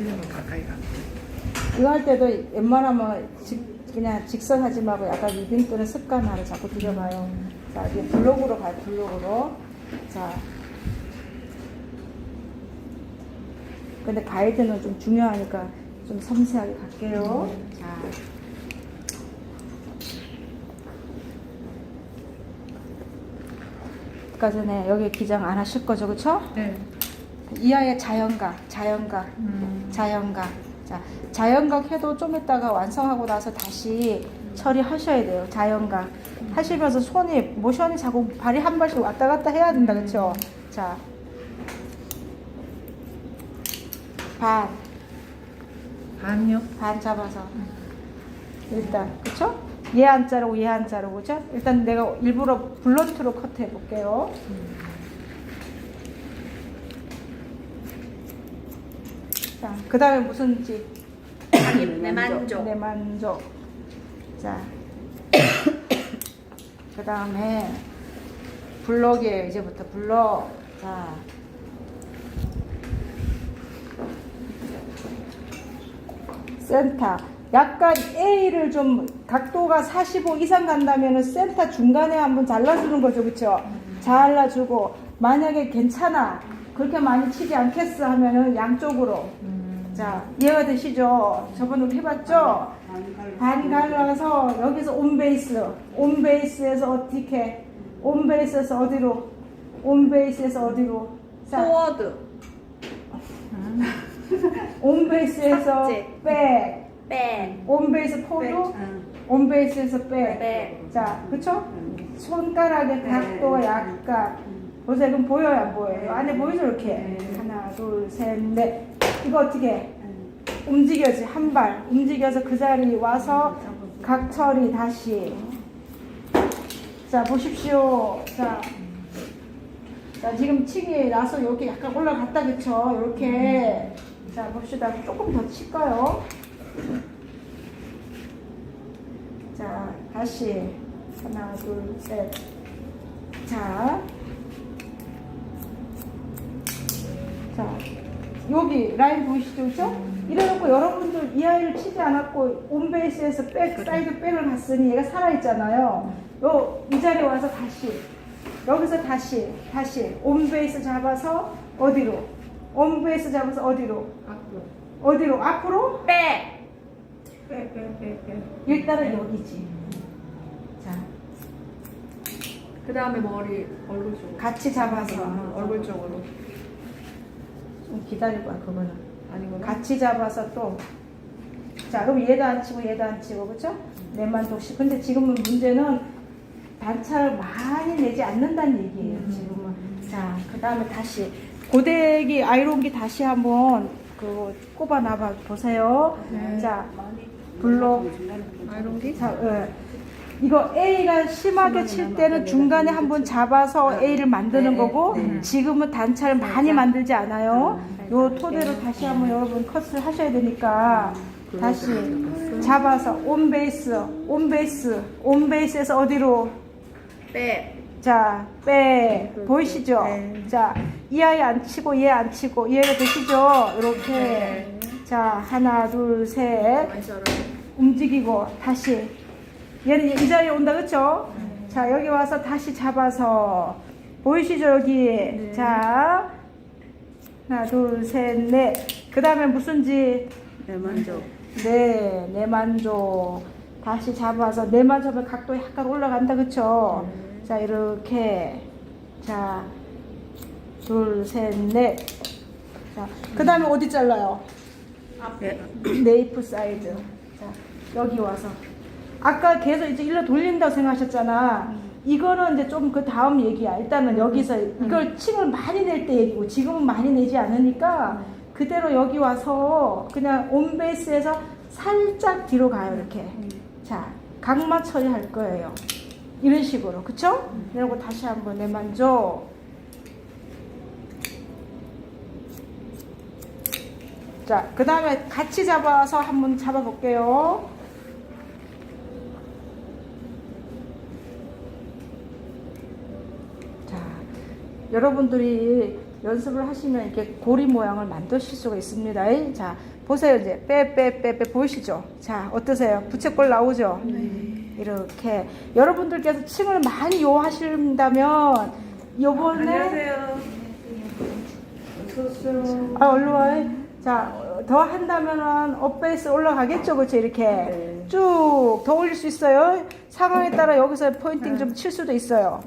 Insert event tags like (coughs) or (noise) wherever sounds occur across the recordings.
이런 거 가까이 가. 이거 할 때도 웬만하면 직, 그냥 직선하지 말고 약간 리빙 또는 습관화를 자꾸 들여봐요. 자, 이제 블록으로 가요, 블록으로. 자. 근데 가이드는 좀 중요하니까 좀 섬세하게 갈게요. 자. 아까 전에 여기 기장 안 하실 거죠, 그쵸? 네. 이하의 자연각, 자연각. 음. 자연각. 자, 자연각 해도 좀 이따가 완성하고 나서 다시 처리하셔야 돼요. 자연각. 하시면서 손이, 모션이 자꾸 발이 한 발씩 왔다 갔다 해야 된다. 그쵸? 자. 반, 반요? 반 잡아서. 일단, 그쵸? 얘안 자르고 얘안 자르고, 그죠? 일단 내가 일부러 블런트로 커트 해 볼게요. 자, 그 다음에 무슨지? (coughs) 내 만족. 내 만족. 자. (coughs) 그 다음에 블럭이에요. 이제부터 블럭. 자. 센터. 약간 A를 좀 각도가 45 이상 간다면 센터 중간에 한번 잘라주는 거죠. 그쵸? 잘라주고 만약에 괜찮아. 그렇게 많이 치지 않겠어 하면은 양쪽으로. 자, 이해가 되시죠? 저번에 해봤죠? 반 갈라서 여기서 온 베이스, 온 베이스에서 어떻게, 온 베이스에서 어디로, 온 베이스에서 어디로, 자, 포워드. (laughs) 온 베이스에서 삭제. 백, 백. 온 베이스 포도, 온 베이스에서 백. 백. 자, 그쵸? 손가락의 각도가 약간, 보세요. 그럼 보여요, 안 보여요? 안에 보이죠, 이렇게? 하나, 둘, 셋, 넷. 이거 어떻게? 움직여지, 한 발. 움직여서 그 자리 와서 각 처리 다시. 자, 보십시오. 자. 자, 지금 층이 나서 여기 약간 올라갔다, 그쵸? 이렇게. 자, 봅시다. 조금 더 칠까요? 자, 다시. 하나, 둘, 셋. 자. 자, 여기 라인 보이시죠? 그죠? 이래놓고 여러분들 이 아이를 치지 않았고 온베이스에서 백, 사이드 백을 갔으니 얘가 살아있잖아요. 요, 이 자리에 와서 다시. 여기서 다시, 다시. 온베이스 잡아서 어디로? 온베이스 잡아서 어디로? 앞으로. 어디로? 앞으로? 백. 일단은 여기지. 자, 그 다음에 머리 얼굴 쪽으로. 같이 잡아서. 얼굴 쪽으로. 좀 기다려봐, 그거는. 아니구나. 같이 잡아서 또. 자, 그럼 얘도 안 치고 얘도 안 치고, 그쵸? 내만 독씩. 근데 지금은 문제는 단차를 많이 내지 않는다는 얘기예요, 지금은. 자, 그 다음에 다시. 고데기 아이론기 다시 한번 그 꼽아 놔봐 보세요. 네. 자, 블록. 아이롱기? 자, 예. 이거 A가 심하게 칠 때는 중간에 한번 잡아서 A를 만드는 거고 지금은 단차를 많이 만들지 않아요. 요 토대로 다시 한번 여러분 컷을 하셔야 되니까 다시 잡아서 온 베이스, 온 베이스, 온 베이스에서 어디로 백. 자, 빼. 보이시죠? 네. 자, 이 아이 안 치고 얘 안 치고 이해가 되시죠? 이렇게. 자, 하나, 둘, 셋. 움직이고 다시 얘는 이 자리에 온다 그쵸? 자 여기 와서 다시 잡아서 보이시죠 여기 자 하나 둘셋넷그 다음에 무슨 지 내 만족. 네 내만족 다시 잡아서 내만족의 각도 약간 올라간다 그쵸? 자 이렇게 자 둘셋넷 자 그 다음에 어디 잘라요? 네. 네이프 사이드. 자, 여기 와서. 아까 계속 이제 일로 돌린다고 생각하셨잖아. 이거는 이제 좀 그 다음 얘기야. 일단은 여기서 이걸 층을 많이 낼 때 얘기고 지금은 많이 내지 않으니까 그대로 여기 와서 그냥 온 베이스에서 살짝 뒤로 가요. 이렇게. 자, 각마 처리할 거예요. 이런 식으로. 그쵸? 그리고 다시 한번 내만져. 자, 그 다음에 같이 잡아서 한번 잡아볼게요. 자, 여러분들이 연습을 하시면 이렇게 고리 모양을 만드실 수가 있습니다. 자, 보세요. 이제 빼, 빼, 빼, 빼 보이시죠? 자, 어떠세요? 부채꼴 나오죠? 이렇게. 여러분들께서 층을 많이 요하신다면, 요번에. 아, 얼른 와요. 자, 어, 더 한다면은 업베이스 올라가겠죠, 그렇죠? 이렇게 쭉더 올릴 수 있어요. 상황에 따라 여기서 포인팅 좀 칠 수도 있어요.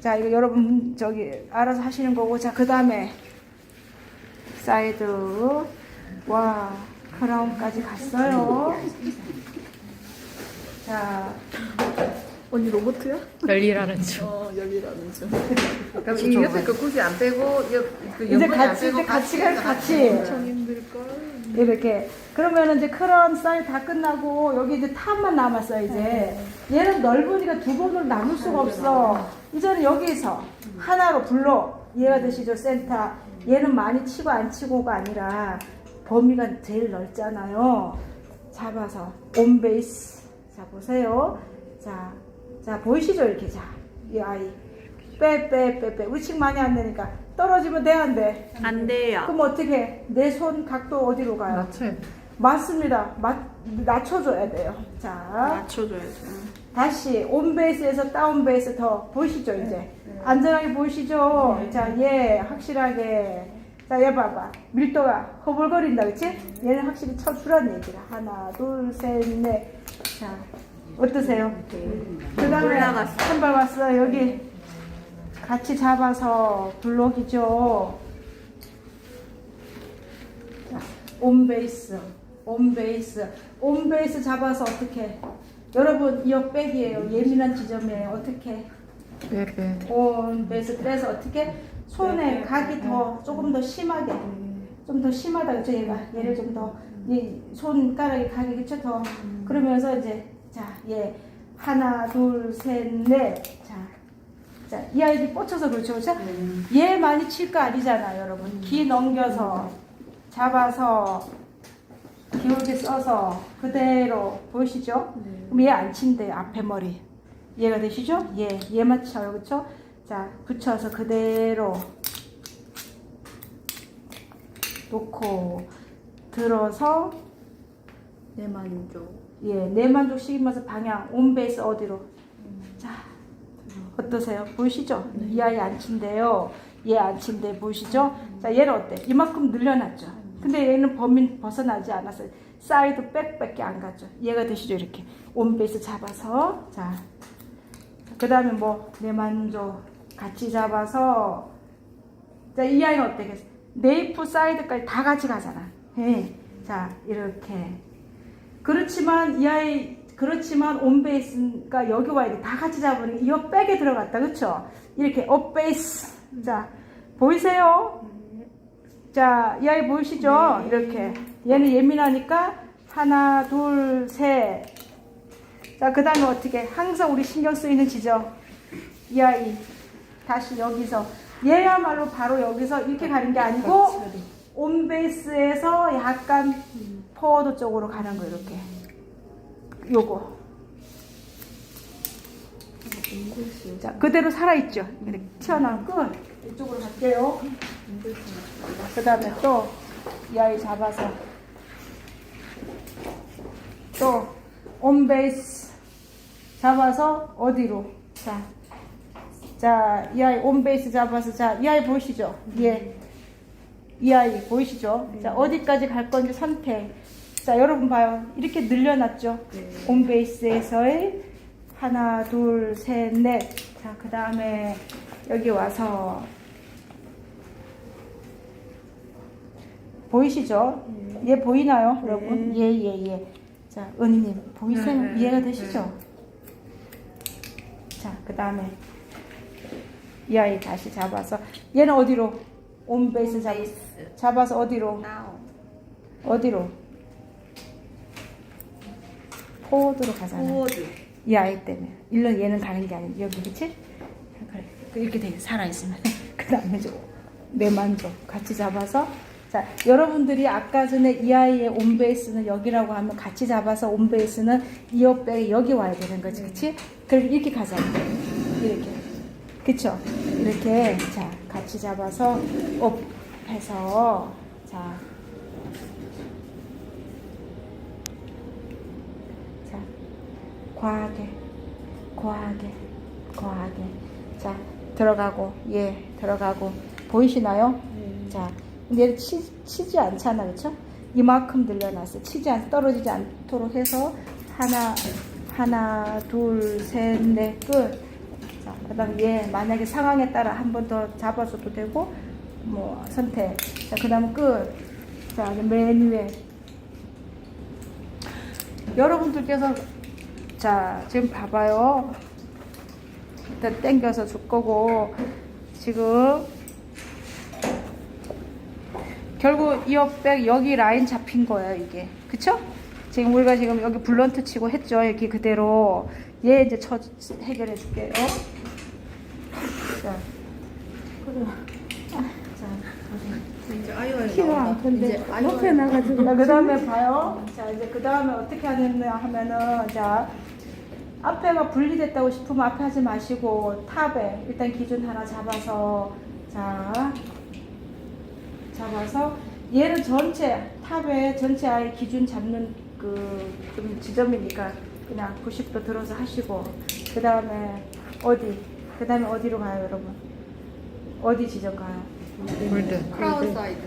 자, 이거 여러분 저기 알아서 하시는 거고, 자, 그 다음에 사이드 와 크라운까지 갔어요. 자, 언니 로봇이야? 열일하는 중. 어 열리라는 중. (laughs) 그럼 이 옆에 거 굳이 안 빼고 옆, 그 이제 같이 빼고 이제 같이 갈 같이. 엄청 힘들 걸. 이렇게 그러면 이제 크라운 사이 다 끝나고 여기 이제 탑만 남았어요 이제 얘는 넓으니까 두 번으로 나눌 수가 없어 이제는 여기서 하나로 불러 이해가 되시죠 센터 얘는 많이 치고 안 치고가 아니라 범위가 제일 넓잖아요 잡아서 온 베이스 자 보세요 자, 자 보이시죠 이렇게 자 이 아이 빼 빼 빼빼 우리 층 많이 안 되니까 떨어지면 돼 안 돼? 안 돼요. 그럼 어떻게 내 손 각도 어디로 가요? 맞춰. 맞습니다. 맞, 낮춰줘야 돼요. 자, 맞춰줘야죠. 다시 온 베이스에서 다운 베이스 더 보이시죠 이제 안전하게 보이시죠? 자, 얘 확실하게 자, 얘 봐봐 밀도가 허벌거린다, 그렇지? 얘는 확실히 쳐주란 얘기라. 하나, 둘, 셋, 넷. 자, 어떠세요? 그 다음에. 한발 왔어 여기 같이 잡아서 블록이죠. 자, 온 베이스, 온 베이스, 온 베이스 잡아서 어떻게? 여러분 이어 백이에요. 예민한 지점이에요. 어떻게? 빼빼. 온 베이스 빼서 어떻게? 손에 각이 더 조금 더 심하게, 좀 더 심하다 그죠? 얘가 얘를 좀 더 이 손가락이 각이 그쵸 더 그러면서 이제 자, 얘 하나, 둘, 셋, 넷. 자, 자, 이 아이들이 뻗쳐서 그렇죠, 그렇죠? 얘 많이 칠 거 아니잖아요, 여러분. 기 넘겨서 잡아서 기울게 써서 그대로 보이시죠? 그럼 얘 안 친대요, 앞에 머리. 이해가 되시죠? 얘, 얘만 쳐요, 그렇죠? 자, 붙여서 그대로 놓고 들어서 내 만족. 예, 내 만족 시키면서 방향 온 베이스 어디로? 자, 어떠세요? 보이시죠? 이 아이 안 친대요. 얘 안 친대 보이시죠? 자, 얘는 어때? 이만큼 늘려놨죠. 근데 얘는 범위 벗어나지 않았어요. 사이드 백밖에 안 갔죠. 얘가 되시죠? 이렇게 온 베이스 잡아서 자, 그 다음에 뭐 내만족 같이 잡아서 자, 이 아이는 어때겠어? 네이프 사이드까지 다 같이 가잖아. 예. 자, 이렇게. 그렇지만 이 아이 그렇지만 온 베이스가 여기 와야 돼. 다 같이 잡으니 이 백에 들어갔다. 그렇죠? 이렇게 업 베이스. 자, 보이세요? 자, 이 아이 보이시죠? 이렇게. 얘는 예민하니까 하나, 둘, 셋. 자, 그 다음에 어떻게? 항상 우리 신경 쓰이는 지점. 이 아이. 다시 여기서. 얘야말로 바로 여기서 이렇게 가는 게 아니고, 온 베이스에서 약간 포워드 쪽으로 가는 거, 이렇게. 요거. 자, 그대로 살아있죠? 이렇게 튀어나온 끝. 이쪽으로 갈게요. 그 다음에 또, 이 아이 잡아서. 또, 온 베이스. 잡아서 어디로? 자, 자, 이 아이 온 베이스 잡아서 자, 이 아이 보이시죠? 예. 이 아이 보이시죠? 자, 어디까지 갈 건지 선택. 자, 여러분 봐요. 이렇게 늘려놨죠? 온 베이스에서의 하나, 둘, 셋, 넷. 자, 그 다음에 여기 와서 보이시죠? 얘 보이나요, 여러분? 예, 예, 예. 자, 은희님 보이세요? 네, 네, 이해가 네. 되시죠? 자, 그 다음에 이 아이 다시 잡아서 얘는 어디로? 온 베이스 잡. 잡아서 어디로? 어디로? 포워드로 가잖아. 포워드. 이 아이 때문에. 일로 얘는 가는 게 아니고 여기 그치? 이렇게 돼. 살아있으면. (laughs) 그 다음에 내 만족. 같이 잡아서. 자 여러분들이 아까 전에 이 아이의 온베이스는 여기라고 하면 같이 잡아서 온베이스는 이어백이 여기 와야 되는 거지. 그치? 그럼 이렇게 가잖아 이렇게. 그쵸? 이렇게. 자 같이 잡아서 업 해서. 자, 자. 과하게 과하게 과하게 자 들어가고 예 들어가고 보이시나요? 자 근데 얘를 치, 치지 않잖아 그쵸? 이만큼 늘려놨어요 치지 않 떨어지지 않도록 해서 하나 하나 둘셋넷끝 자, 그다음 얘 만약에 상황에 따라 한 번 더 잡아줘도 되고 뭐 선택. 자, 그 다음 끝. 자, 이제 맨 위에 여러분들께서 자 지금 봐봐요. 일단 땡겨서 줄 거고 지금 결국 이어백 여기 라인 잡힌 거예요 이게 그쵸? 지금 우리가 지금 여기 블런트 치고 했죠 여기 그대로 얘 이제 쳐 해결해 줄게요 자 그래 아, 자 보세요. 큰데 이제 아이가 옆에 나가지고 자, 그 다음에 봐요. 자, 이제 그 다음에 어떻게 하느냐 하면은, 자, 앞에가 분리됐다고 싶으면 앞에 하지 마시고, 탑에 일단 기준 하나 잡아서, 자, 잡아서, 얘는 전체, 탑에 전체 아예 기준 잡는 그, 좀 지점이니까 그냥 90도 들어서 하시고, 그 다음에 어디? 그 다음에 어디로 가요, 여러분? 어디 지점 가요? 골든 크라운 사이드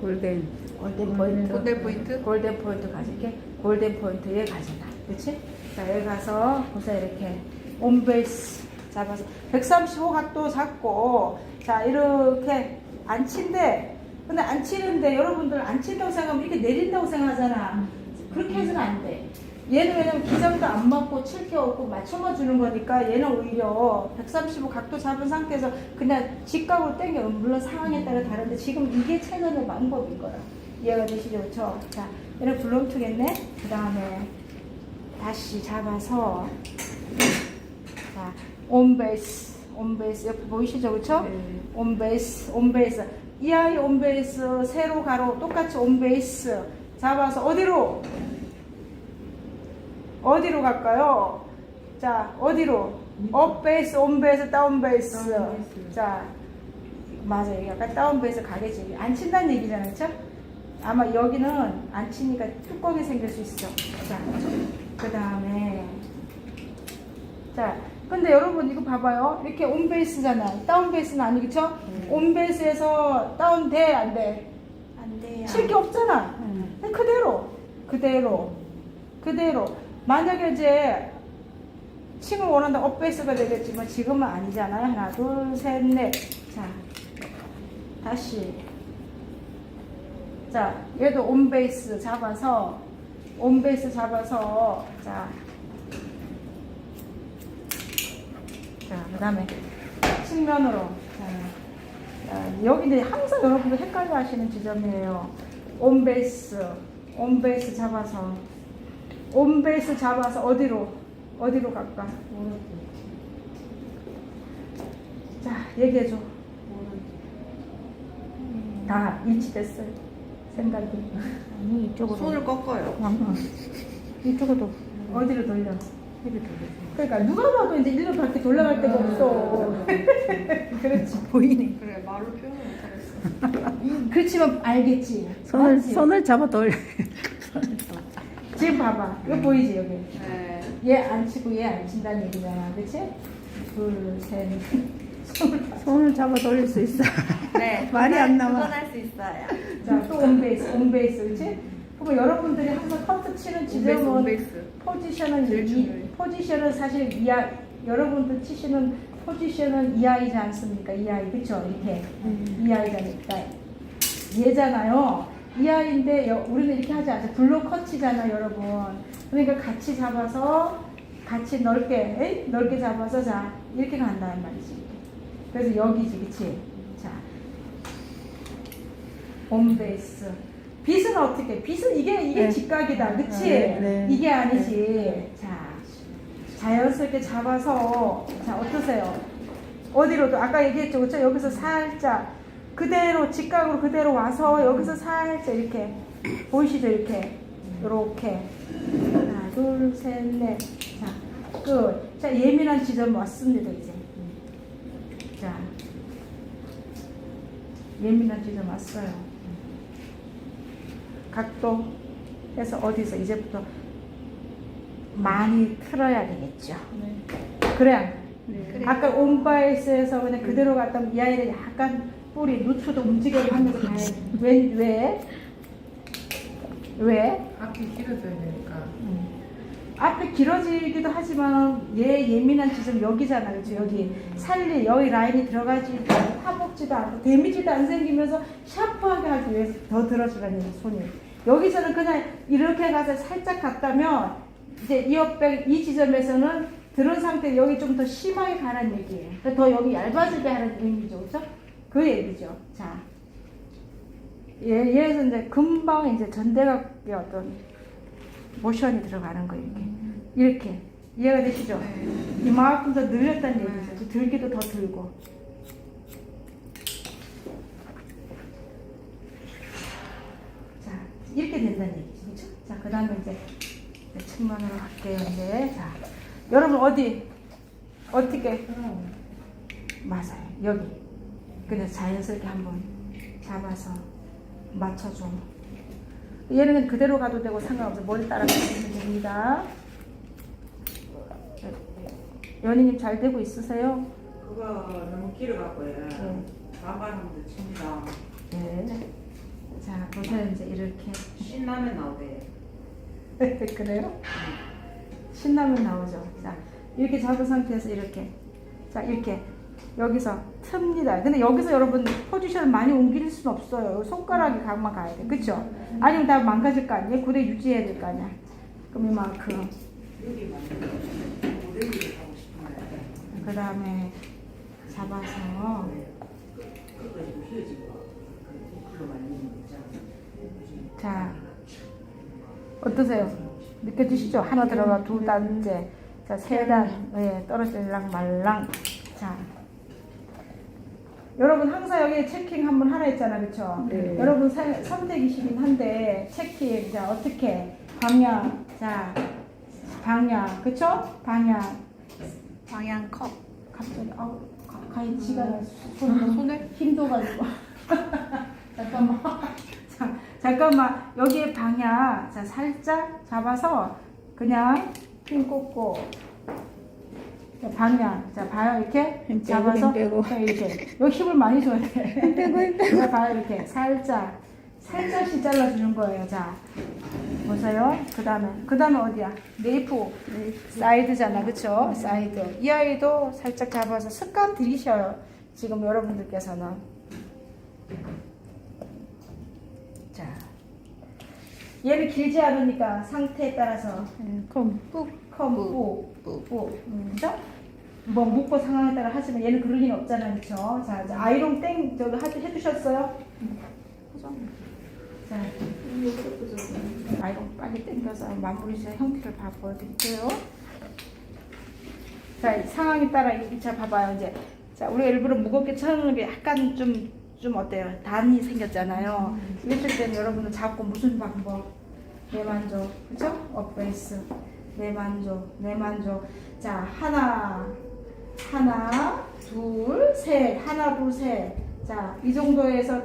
골덴. 골든 포인트. 골든 포인트 골든 포인트 가질게. 골든 포인트에 가져가. 그치? 자, 여기 가서 보세요. 이렇게. 온베이스 잡아서. 135 각도 잡고. 자, 이렇게 안 친대. 근데 안 치는데 여러분들 안 친다고 생각하면 이렇게 내린다고 생각하잖아. 그렇게 해서는 안 돼. 얘는 왜냐면 기장도 안 맞고 칠게 없고 맞춰만 주는 거니까 얘는 오히려 135 각도 잡은 상태에서 그냥 직각으로 당겨. 물론 상황에 따라 다른데 지금 이게 최선의 방법인 거야. 이해가 되시죠? 그쵸? 자, 얘는 블럼투겠네? 그 다음에 다시 잡아서 자, 온베이스, 온베이스 옆에 보이시죠? 그쵸? 네. 온베이스, 온베이스. 이 아이 온베이스, 세로 가로 똑같이 온베이스 잡아서 어디로? 어디로 갈까요? 자, 어디로? 업 베이스, 온 베이스, 다운 베이스. 다운 베이스. 자, 맞아요. 약간 다운 베이스 가겠지. 안 친다는 얘기잖아요. 그쵸? 아마 여기는 안 치니까 뚜껑이 생길 수 있어. 자, 그 다음에. 자, 근데 여러분 이거 봐봐요. 이렇게 온 베이스잖아. 다운 베이스는 아니겠죠? 온 베이스에서 다운 돼, 안 돼? 안 돼요. 칠게 없잖아. 응. 근데 그대로, 그대로, 그대로. 만약에 이제 칭을 원한다 업베이스가 되겠지만 지금은 아니잖아요. 하나, 둘, 셋, 넷. 자, 다시. 자, 얘도 온베이스 잡아서, 온베이스 잡아서, 자. 자, 그 다음에 측면으로. 자, 자, 여기 이제 항상 여러분들 헷갈려 하시는 지점이에요. 온베이스, 온베이스 잡아서. 온베이스 잡아서 어디로? 어디로 갈까? 자, 얘기해줘. 다 일치됐어요. 생각이. 아니 이쪽으로. 손을 꺾어요 아, 이쪽으로 어디로 돌려? 그러니까 누가 봐도 이제 일로 밖에 돌아갈 데가 없어. (laughs) 그렇지 보이네. 그래 말로 표현을 못하겠어 그렇지만 알겠지. 손을 맞지? 손을 잡아 돌려. 지금 봐봐. 이거 보이지 여기. 네 얘 안 치고 얘 안 친다는 얘기잖아. 그렇지? 둘, 셋. (laughs) 손을 봐. 손을 잡아 돌릴 수 있어. (laughs) 네, 말이 안 나와. 할수 있어요 자, 또 온베이스, 온베이스, 그렇지? 그러면 여러분들이 항상 커트 치는 온베이스 지점은 온베이스 포지션은 이. 포지션은 사실 이하 여러분들 치시는 포지션은 이하이지 않습니까? 이하이 그쵸? 이렇게 이하이자니까 얘잖아요. 이하인데 여- 우리는 이렇게 하지 않죠. 블록 커치잖아, 여러분. 그러니까 같이 잡아서 같이 넓게? 넓게 잡아서 자 이렇게 간다는 말이지. 그래서 여기지, 그치? 자, 홈베이스. 빛은 어떻게? 빛은 이게 이게 네. 직각이다, 그치? 네, 네. 이게 아니지. 자, 자연스럽게 잡아서 자 어떠세요? 어디로도 아까 얘기했죠, 그렇죠? 여기서 살짝 그대로 직각으로 그대로 와서 여기서 살짝 이렇게 보이시죠? 이렇게 이렇게 하나, 둘, 셋, 넷. 자, 끝. 자 예민한 지점 왔습니다 이제. 자, 예민한 지점 왔어요. 각도 해서 어디서 이제부터 많이 틀어야 되겠죠. 그래야 네. 아까 온바이스에서 그냥 그대로 갔다면 이 아이를 약간 뿌리 누트도 움직여 하면서 가야. 왜? 왜? 왜? 앞이 길어져야 되니까. 앞에 길어지기도 하지만 얘 예민한 지점 여기잖아 그렇죠 여기 살리 여기 라인이 들어가지도 않고 파먹지도 않고 데미지도 안 생기면서 샤프하게 하기 위해서 더 들어주라는 얘기 손이 여기서는 그냥 이렇게 가서 살짝 갔다면 이제 이 옆에 이 지점에서는 들은 상태 여기 좀 더 심하게 가라는 얘기예요 그러니까 더 여기 얇아지게 하는 의미죠 그렇죠 그 얘기죠. 자 얘, 얘에서 이제 금방 이제 전대각의 어떤 모션이 들어가는 거예요 이렇게. 이렇게. 이해가 되시죠? 네. 이만큼 더 늘렸다는 얘기죠. 들기도 더 들고. 자 이렇게 된다는 얘기죠. 그렇죠? 자 그 다음에 이제 측면으로 갈게요 이제. 자 여러분 어디? 어떻게? 맞아요. 여기 근데 자연스럽게 한번 잡아서 맞춰줘 얘는 그냥 그대로 가도 되고 상관없어요 머리 따라가시면 됩니다 연희님 잘 되고 있으세요? 그거 너무 길어갖고요. 네. 반반하면 칩니다. 네. 자, 보세요. 이제 이렇게. 신라면 나오대. (laughs) 그래요? 신라면 나오죠. 자, 이렇게 잡은 상태에서 이렇게. 자, 이렇게. 여기서 틉니다. 근데 여기서 여러분 포지션을 많이 옮길 수는 없어요. 손가락이 각만 가야 돼. 그쵸? 아니면 다 망가질 거 아니에요? 그대 유지해야 될 거 아니야? 그럼 이만큼. 그 다음에 잡아서. 자, 어떠세요? 느껴지시죠? 하나 들어가 두 단째, 자, 세 단, 예, 떨어질랑 말랑. 자, 여러분 항상 여기 체킹 한번 하라 했잖아, 그쵸? 네. 여러분 사- 선택이시긴 한데, 체킹, 자, 어떻게? 방향, 자, 방향, 그쵸? 방향. 방향 컵. 갑자기, 아우, 가- 가히 지가 손, 손에 힘도 가지고. (laughs) 잠깐만. 자, 잠깐만. 여기에 방향. 자, 살짝 잡아서 그냥 핀 꽂고. 자, 방향. 자, 봐요. 이렇게 힘 빼고, 잡아서. 힘 빼고. 자, 이렇게. 여기 힘을 많이 줘야 돼. (laughs) 힘 빼고, 힘 빼고. 자, 봐요. 이렇게. 살짝. 살짝씩 잘라주는 거예요. 자, 보세요. 그 다음에. 그 다음에 어디야? 네이프. 사이드잖아. 그쵸? 사이드. 이 아이도 살짝 잡아서 습관 들이셔요. 지금 여러분들께서는. 자. 얘를 길지 않으니까 상태에 따라서 컵. 꾹. 컴, 뿌, 뿌, 뿌. 그죠? 뭐 묶고 상황에 따라 하시면 얘는 그럴 리는 없잖아요. 그쵸? 자, 이제 아이롱 땡 저기 하- 해주셨어요? 자, 아이롱 빨리 땡겨서 마무리 제 형태를 봐 보여드릴게요. 자, 이 상황에 따라 이- 자 봐봐요 이제. 자, 우리가 일부러 무겁게 쳐놓는 게 약간 좀, 좀 어때요? 단이 생겼잖아요. 이랬을 때는 여러분은 자꾸 무슨 방법? 내 만족, 그죠? 업베이스. 내 만족, 내 만족. 자, 하나, 하나, 둘, 셋. 하나, 둘, 셋. 자, 이 정도에서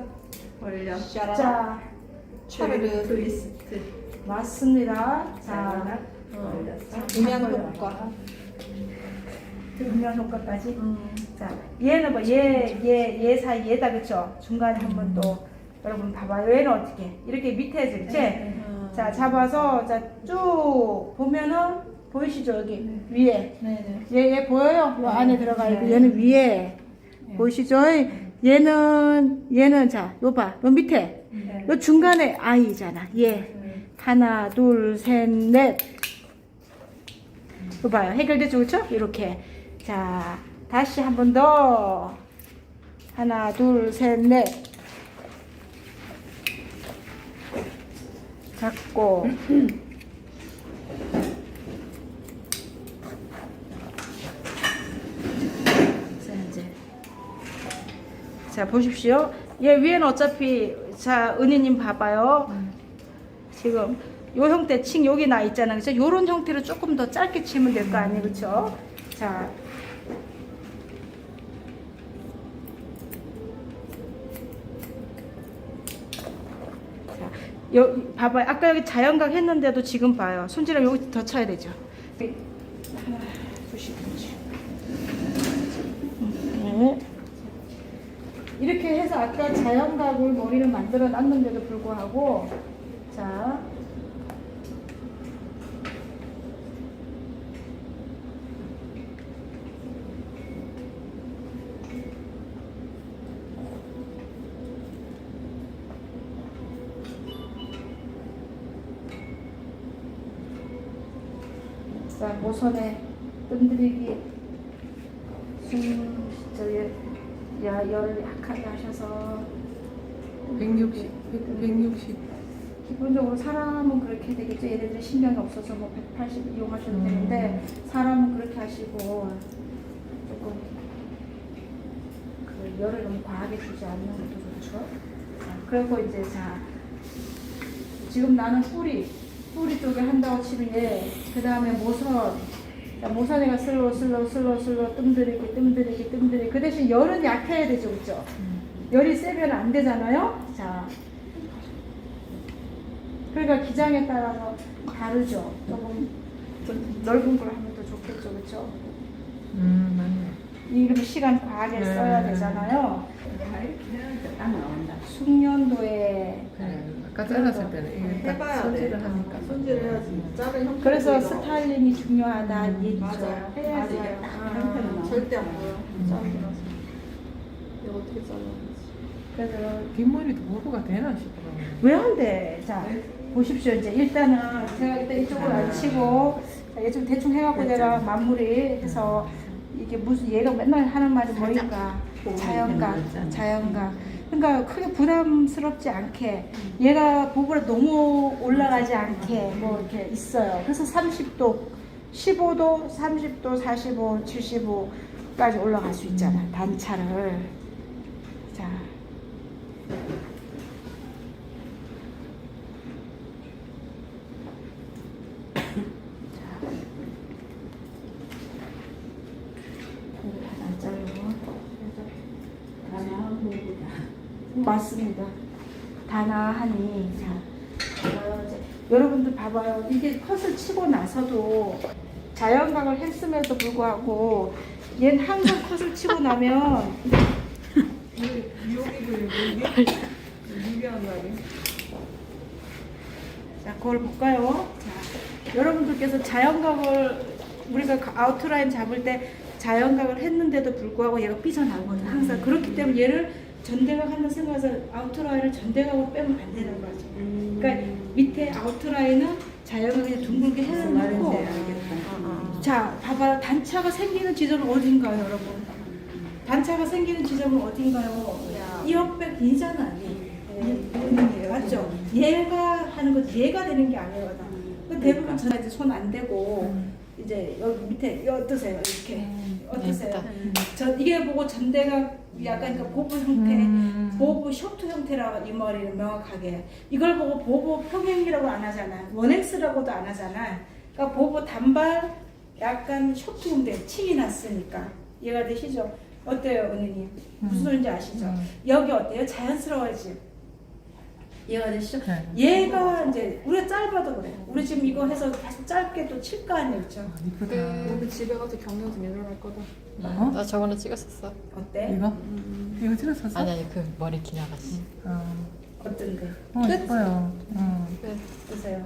벌려. 자, 차르르 트위스트. 맞습니다. 자, 음향 자, 효과. 음향 효과까지. 자, 얘는 뭐, 얘, 얘, 얘 사이, 얘다, 그쵸? 중간에 한번 또, 여러분 봐봐요. 얘는 어떻게? 이렇게 밑에지, 그치? 자, 잡아서, 자, 쭉 보면은, 보이시죠? 여기, 위에. 네 네. 얘, 얘 보여요? 요 안에 들어가 있고, 네. 얘는 위에. 보이시죠? 얘는, 얘는, 자, 요 봐. 요 밑에. 요 중간에 아이잖아. 얘. 하나, 둘, 셋, 넷. 요 봐요. 해결됐죠? 그쵸? 이렇게. 자, 다시 한 번 더. 하나, 둘, 셋, 넷. 잡고. 자, 보십시오. 얘 위에는 어차피, 자, 은희님 봐봐요. 지금 요 형태 층 여기 나 있잖아요. 그죠? 요런 형태로 조금 더 짧게 치면 될 거 아니에요. 그쵸? 자. 여, 봐봐요. 아까 여기 자연각 했는데도 지금 봐요. 손질을 여기 더 쳐야 되죠. 네. 이렇게 해서 아까 자연각을 머리를 만들어 놨는데도 불구하고 자 자, 모선에 뜸들이기 숨 저기 야 열을 약하게 하셔서 160, 160. 기본적으로 사람은 그렇게 되겠죠. 얘네들이 신경이 없어서 뭐 180 이용하셔도 되는데 사람은 그렇게 하시고 조금 그 열을 너무 과하게 주지 않는 것도 좋죠. 자, 그리고 이제 자 지금 나는 뿌리 뿌리 쪽에 한다고 치면 얘, 그 다음에 모선 자, 모선이가 슬로 슬로 슬로 슬로 뜸들이기 뜸들이기 뜸들이기 그 대신 열은 약해야 되죠, 그죠? 열이 세면 안 되잖아요. 자, 그러니까 기장에 따라서 다르죠. 조금 좀 넓은 걸 하면 더 좋겠죠, 그렇죠? 음, 맞네. 이름 시간 과하게 네. 써야 되잖아요. 해야니까 딱 나온다. 숙련도에 네. 아까 잘랐을 때는 이게 딱 해봐야 돼. 손질을 하니까. 손질해야지. 자른 형태. 그래서 스타일링이 중요하다 이 얘기죠. 맞아요. 해야지. 맞아요. 아, 형태는 나오니까. 절대 안 보여. 자르면서. 이거 어떻게 잘라야지? 그래서 뒷머리도 보호가 되나 싶어. 왜안 돼? 자, 보십시오. 이제 일단은 제가 일단 이쪽으로 안 치고 자, 얘 좀 대충 해갖고 내가 마무리 해서 이게 무슨 얘가 맨날 하는 말이 뭐니까 자연각, 자연각. 그러니까 크게 부담스럽지 않게 얘가 보보라 너무 올라가지 않게 뭐 이렇게 있어요. 그래서 30도, 15도, 30도, 45, 75까지 올라갈 수 있잖아. 단차를. 자. 안 자르고 다양한 부분이다. 맞습니다. 다나 하니 자, 여러분들 봐봐요. 이게 컷을 치고 나서도 자연각을 했음에도 불구하고 얘는 항상 컷을 치고 나면 미역이 그리고 미비한 날이. 자, 그걸 볼까요? 자, 여러분들께서 자연각을 우리가 가- 아웃라인 잡을 때 자연각을 했는데도 불구하고 얘가 삐져나오거든. 항상 그렇기 때문에 얘를 전대각 한다 생각해서 아웃라인을 전대각으로 빼면 안 되는 거죠. 그러니까 밑에 아웃라인은 자연을 그냥 둥글게 해놓고 알겠다. 자, 봐봐요. 단차가 생기는 지점은 어딘가요, 여러분? 단차가 생기는 지점은 어딘가요? 이 옆에 이잖아. 이. 맞죠? 얘가 하는 거 얘가 되는 게 아니거든. 그 대부분 저는 이제 손 안 대고 이제 여기 밑에 어떠세요? 이렇게 어떠세요? 저 이게 보고 전대가 약간 그 보부 형태, 음. 보부 쇼트 형태라고 이 머리를 명확하게 이걸 보고 보부 평행이라고 안 하잖아. 원엑스라고도 안 하잖아. 그러니까 보부 단발 약간 쇼트 형태 층이 났으니까 이해가 되시죠? 어때요, 언니님? 무슨 소리인지 아시죠? 음. 여기 어때요? 자연스러워지. 이해가 되시죠? 네. 얘가 이제 우리가 짧아도 그래. 우리 지금 이거 해서 계속 짧게 또 칠 거 아니에요, 그렇죠? 이쁘다. 오늘 집에 가서 좀 일어날 거다. 어? 나 저번에 찍었었어. 어때? 이거? 이거 찍었었어? 아니 아니 그 머리 기나갔어. 어, 어떤데? 어 이뻐요. 어. 네. 어떠세요?